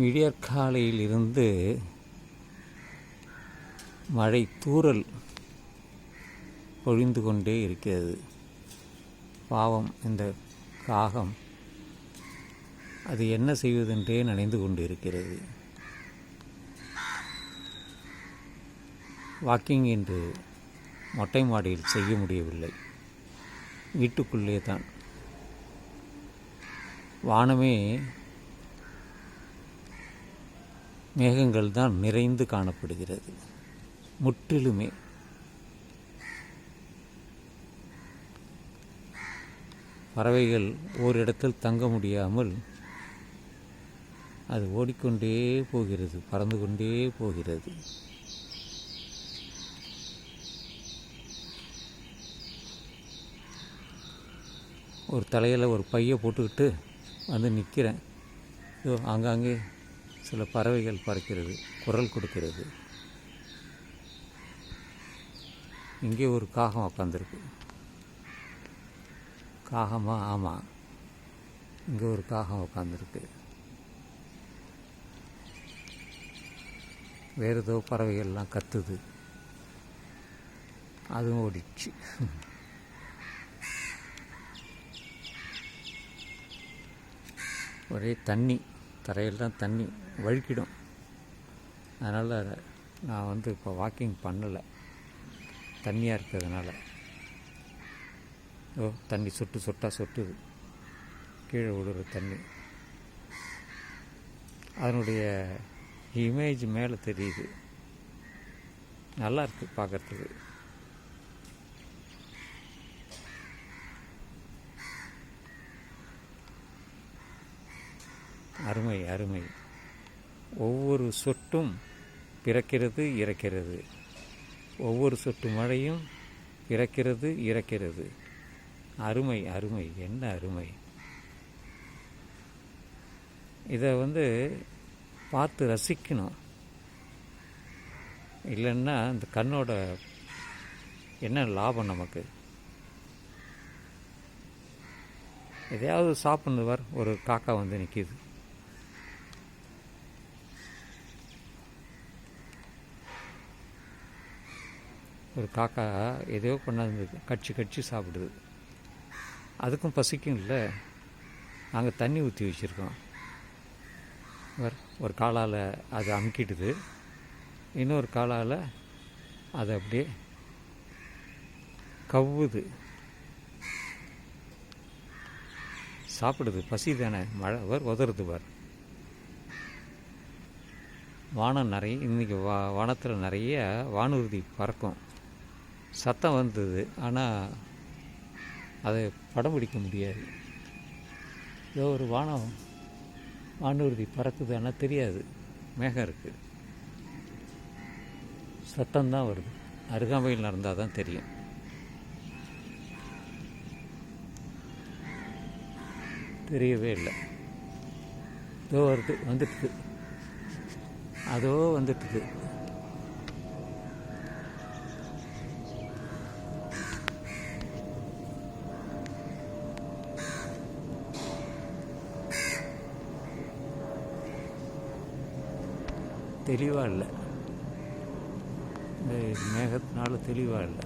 விடியற்காலையில் இருந்து மழை தூறல் பொழிந்து கொண்டே இருக்கிறது. பாவம் இந்த காகம் அது என்ன செய்வதென்றே நினைந்து கொண்டு இருக்கிறது வாக்கிங் என்று மொட்டை மாடியில் செய்ய முடியவில்லை. வீட்டுக்குள்ளே தான் வானமே மேகங்கள் தான் நிறைந்து காணப்படுகிறது. முற்றிலுமே. பறவைகள் ஓரிடத்தில் தங்க முடியாமல் அது ஓடிக்கொண்டே போகிறது பறந்து கொண்டே போகிறது. ஒரு தலையில் ஒரு பையை போட்டுக்கிட்டு வந்து நிற்கிறேன் ஸோ ஆங்காங்கே சில பறவைகள் பறக்கிறது குரல் கொடுக்கிறது. இங்கே ஒரு காகம் உக்காந்துருக்கு. காகமா? ஆமாம் இங்கே ஒரு காகம் உக்காந்துருக்கு. வேறு ஏதோ பறவைகள்லாம் கத்துது. அதுவும் ஓடிடுச்சு. ஒரே தண்ணி. தரையெல்லாம் தண்ணி வழுக்கிடும். அதனால் நான் வந்து இப்போ வாக்கிங் பண்ணலை. தண்ணியாக இருக்கிறதுனால. ஓ தண்ணி சொட்டு சொட்டாக சொட்டுது. கீழே விடுற தண்ணி. அதனுடைய இமேஜ் மேலே தெரியுது. நல்லா இருக்குது பார்க்கறதுக்கு. அருமை அருமை. ஒவ்வொரு சொட்டும் பிறக்கிறது இறக்கிறது. ஒவ்வொரு சொட்டு மழையும் பிறக்கிறது இறக்கிறது. அருமை அருமை. என்ன அருமை. இதை வந்து பார்த்து ரசிக்கணும். இல்லைன்னா இந்த கண்ணோட என்ன லாபம் நமக்கு? எதையாவது சாப்பிட்ணுவார் ஒரு காக்கா வந்து நிற்கிது ஒரு காக்கா எதையோ கொண்டாந்து கடிச்சு கட்சி சாப்பிடுது. அதுக்கும் பசிக்கும் இல்லை. நாங்கள் தண்ணி ஊற்றி வச்சுருக்கோம். வர் ஒரு காலால் அது அமுக்கிடுது. இன்னொரு காலால் அது அப்படியே கவ்வுது. சாப்பிடுது. பசி தானே. மழை வர் உதறுது வர் வானம் நிறைய இன்றைக்கி வா வானத்தில் நிறைய வானூர்தி பறக்கும். சத்தம் வந்தது ஆனால் அதை படம் பிடிக்க முடியாது. ஏதோ ஒரு வானம் வானூர்தி பறக்குது ஆனால் தெரியாது. மேகம் இருக்குது சத்தம்தான் வருது. அருகாமையில் நடந்தால் தான் தெரியும். தெரியவே இல்லை. இதோ வருது வந்துட்டுது அதோ வந்துட்டுது தெளிவாக இல்லை. இந்த மேகத்தினால தெளிவாக இல்லை.